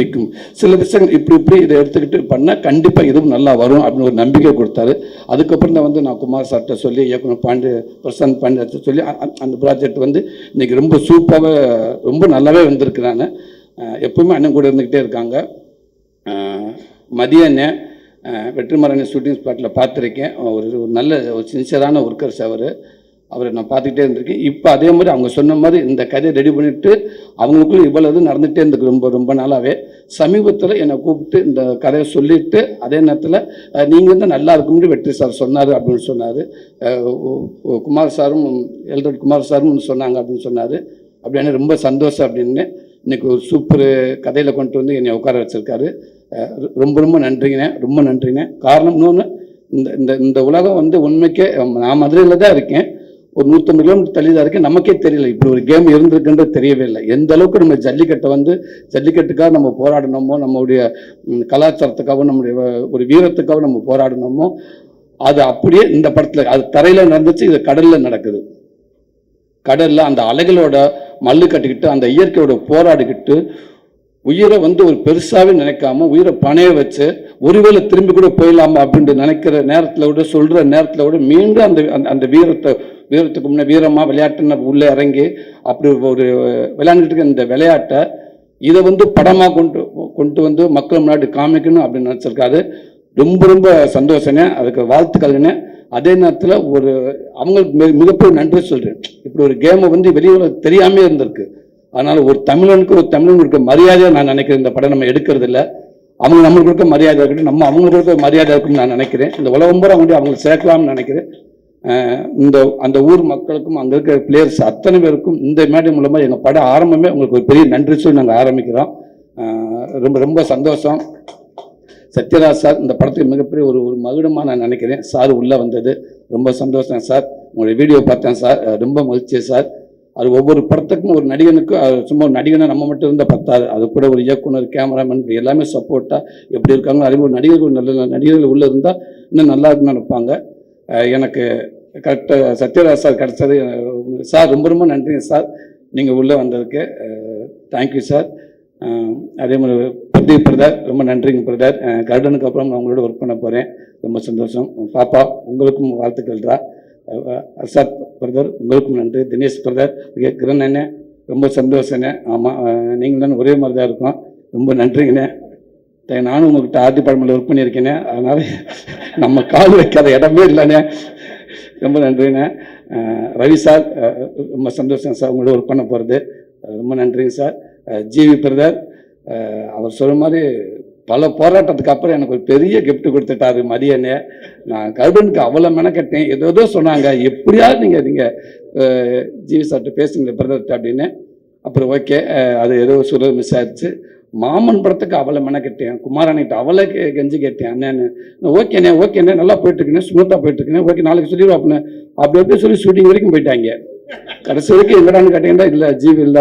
பிடிக்கும். சில விஷயங்கள் இப்படி இப்படி இதை எடுத்துக்கிட்டு பண்ணால் கண்டிப்பாக இதுவும் நல்லா வரும் அப்படின்னு ஒரு நம்பிக்கை கொடுத்தாரு. அதுக்கப்புறம் தான் வந்து நான் குமார் சார்கிட்ட சொல்லி இயக்குனர் பாண்டி பிரசாந்த் பாண்டியர்கிட்ட சொல்லி அந்த ப்ராஜெக்ட் வந்து இன்னைக்கு ரொம்ப சூப்பராக ரொம்ப நல்லாவே வந்திருக்கிறாங்க நான். எப்பவுமே அண்ணன் கூட இருந்துக்கிட்டே இருக்காங்க. அஹ் மதிய அண்ணன் வெற்றிமாறன் ஷூட்டிங் ஸ்பாட்டில் பார்த்துருக்கேன். ஒரு ஒரு நல்ல ஒரு சின்சியரான ஒர்க்கர்ஸ் அவர். அவரை நான் பார்த்துக்கிட்டே இருந்திருக்கேன். இப்போ அதே மாதிரி அவங்க சொன்ன மாதிரி இந்த கதையை ரெடி பண்ணிட்டு அவங்களுக்குள்ள இவ்வளவு நடந்துகிட்டே இருந்துக்கு ரொம்ப ரொம்ப நாளாகவே சமீபத்தில் என்னை கூப்பிட்டு இந்த கதையை சொல்லிட்டு அதே நேரத்தில் நீங்கள் தான் நல்லா இருக்கும்னு வெற்றி சார் சொன்னார் அப்படின்னு சொன்னார். குமார் சாரும் எல்ரட் குமார் சாரும் சொன்னாங்க அப்படின்னு சொன்னார். அப்படின்னு ரொம்ப சந்தோஷம் அப்படின்னு இன்னைக்கு ஒரு சூப்பர் கதையில் கொண்டு வந்து என்னை உட்கார வச்சுருக்காரு. ரொம்ப ரொம்ப நன்றிங்கண்ணே ரொம்ப நன்றிண்ணே. காரணம் இன்னொன்று இந்த இந்த இந்த உலகம் வந்து உண்மைக்கே நான் மதுரையில் தான் இருக்கேன். ஒரு நூற்றம்பது கிலோமீட்டர் தள்ளி தான் இருக்கேன். நமக்கே தெரியல. இப்படி ஒரு கேம் இருந்திருக்குன்றது தெரியவே இல்லை. எந்த அளவுக்கு நம்ம ஜல்லிக்கட்டை வந்து ஜல்லிக்கட்டுக்காக நம்ம போராடினோமோ நம்மளுடைய கலாச்சாரத்துக்காகவும் நம்முடைய ஒரு வீரத்துக்காகவும் நம்ம போராடினோமோ அது அப்படியே இந்த படத்தில் அது தரையில் நடந்துச்சு இது கடலில் நடக்குது. கடலில் அந்த அலைகளோட மல்லு கட்டிக்கிட்டு அந்த இயற்கையோட போராடிக்கிட்டு உயிரை வந்து ஒரு பெருசாகவே நினைக்காம உயிரை பணைய வச்சு ஒருவேளை திரும்பி கூட போயிடலாமா அப்படின்ட்டு நினைக்கிற நேரத்தில் விட சொல்கிற நேரத்தில் விட மீண்டும் அந்த அந்த- அந்த வீரத்தை வீரத்துக்கு முன்னே வீரமாக விளையாட்டுன்னு உள்ளே இறங்கி அப்படி ஒரு விளையாண்டுட்டு இருக்க இந்த விளையாட்டை இதை வந்து படமாக கொண்டு கொண்டு வந்து மக்கள் முன்னாடி காமிக்கணும் அப்படின்னு நினச்சிருக்காரு. ரொம்ப ரொம்ப சந்தோஷங்க. அதுக்கு வாழ்த்துக்கள்ங்க. அதே நேரத்தில் ஒரு அவங்களுக்கு மிக- மிகப்பெரிய நன்றி சொல்கிறேன் இப்படி ஒரு கேமை வந்து வெளியே தெரியாமே இருந்திருக்கு. அதனால் ஒரு தமிழனுக்கு ஒரு தமிழனுக்கு இருக்க மரியாதையாக நான் நினைக்கிறேன். இந்த படம் நம்ம எடுக்கிறது இல்லை. அவங்க நம்மளுக்கு இருக்க மரியாதை இருக்கட்டும். நம்ம அவங்களுக்கு இருக்க மரியாதை இருக்கும்னு நான் நினைக்கிறேன். இந்த உலகம் பூரா கொண்டு அவங்களுக்கு சேர்க்கலாம்னு நினைக்கிறேன். இந்த அந்த ஊர் மக்களுக்கும் அங்கே இருக்கிற பிளேயர்ஸ் அத்தனை பேருக்கும் இந்த மேடை மூலமாக எங்கள் படம் ஆரம்பமே உங்களுக்கு ஒரு பெரிய நன்றி சொல்லி நாங்கள் ஆரம்பிக்கிறோம். ரொம்ப ரொம்ப சந்தோஷம். சத்யராஜ் சார் இந்த படத்துக்கு மிகப்பெரிய ஒரு ஒரு மகுடமாக நான் நினைக்கிறேன். சார் உள்ளே வந்தது. ரொம்ப சந்தோஷம் சார். உங்களுடைய வீடியோ பார்த்தேன் சார். ரொம்ப மகிழ்ச்சி சார். அது ஒவ்வொரு படத்துக்கும் ஒரு நடிகனுக்கு அது சும்மா ஒரு நடிகனை நம்ம மட்டும் இருந்தால் பத்தாது. அது கூட ஒரு இயக்குனர் கேமராமேன் எல்லாமே சப்போர்ட்டாக எப்படி இருக்காங்களோ அதே மாதிரி நடிகர்கள் நல்ல நடிகர்கள் உள்ளே இருந்தால் இன்னும் நல்லா இருக்குன்னு நினைப்பாங்க. எனக்கு கரெக்டாக சத்யராஜ் சார் கிடச்சது. சார் ரொம்ப ரொம்ப நன்றிங்க சார். நீங்கள் உள்ளே வந்ததுக்கு தேங்க்யூ சார். அதே மாதிரி பிரதீப் பிரதர் ரொம்ப நன்றிங்க பிரதர். கருடனுக்கு அப்புறம் நான் உங்களோட ஒர்க் பண்ண போகிறேன் ரொம்ப சந்தோஷம். பாப்பா உங்களுக்கும் வாழ்த்துக்கள்ரா அர்ஷாத் பிரதர் உங்களுக்கும் நன்றி. தினேஷ் பிரதர் கிரண் ரொம்ப சந்தோஷண்ணே ஆமாம் நீங்கள் தான் ஒரே மாதிரி தான் இருக்கோம். ரொம்ப நன்றிங்கண்ணே நானும் உங்கள்கிட்ட ஆர்டி டிபார்ட்மெண்ட்டில் ஒர்க் பண்ணியிருக்கேனே அதனால் நம்ம கால் வைக்காத இடமே இல்லைண்ணே ரொம்ப நன்றிண்ணே ரவி சார் ரொம்ப சந்தோஷம் சார் உங்களோட ஒர்க் பண்ண போகிறது ரொம்ப நன்றிங்க சார். ஜிவி பிரதர் அவர் சொல்கிற மாதிரி பல போராட்டத்துக்கு அப்புறம் எனக்கு ஒரு பெரிய கிஃப்ட் கொடுத்துட்டாரு மதியனே நான் கருடனுக்கு அவ்வளோ மெனக்கட்டேன். ஏதோ ஏதோ சொன்னாங்க. எப்படியாவது நீங்கள் நீங்கள் ஜிவி சார்கிட்ட பேசுங்களேன் பிரதர்கிட்ட அப்படின்னு. அப்புறம் ஓகே அது ஏதோ சொல்ல மிஸ் ஆயிடுச்சு. மாமன் படத்துக்கு அவளை மெனக்கட்டேன் குமாராணிகிட்ட அவளை கெஞ்சி கேட்டேன் அண்ணன்னு ஓகேண்ணே ஓகேண்ணே நல்லா போயிட்டு இருக்கேன் ஸ்மூத்தாக போயிட்டு இருக்கேன் ஓகே நாளைக்கு சொல்லிடுவோம் அப்படின்னு அப்படி அப்படியே சொல்லி ஷூட்டிங் வரைக்கும் போயிட்டாங்க. கடைசி வரைக்கும் எங்கடான்னு கேட்டீங்கன்னா இல்லை ஜீவி இல்லை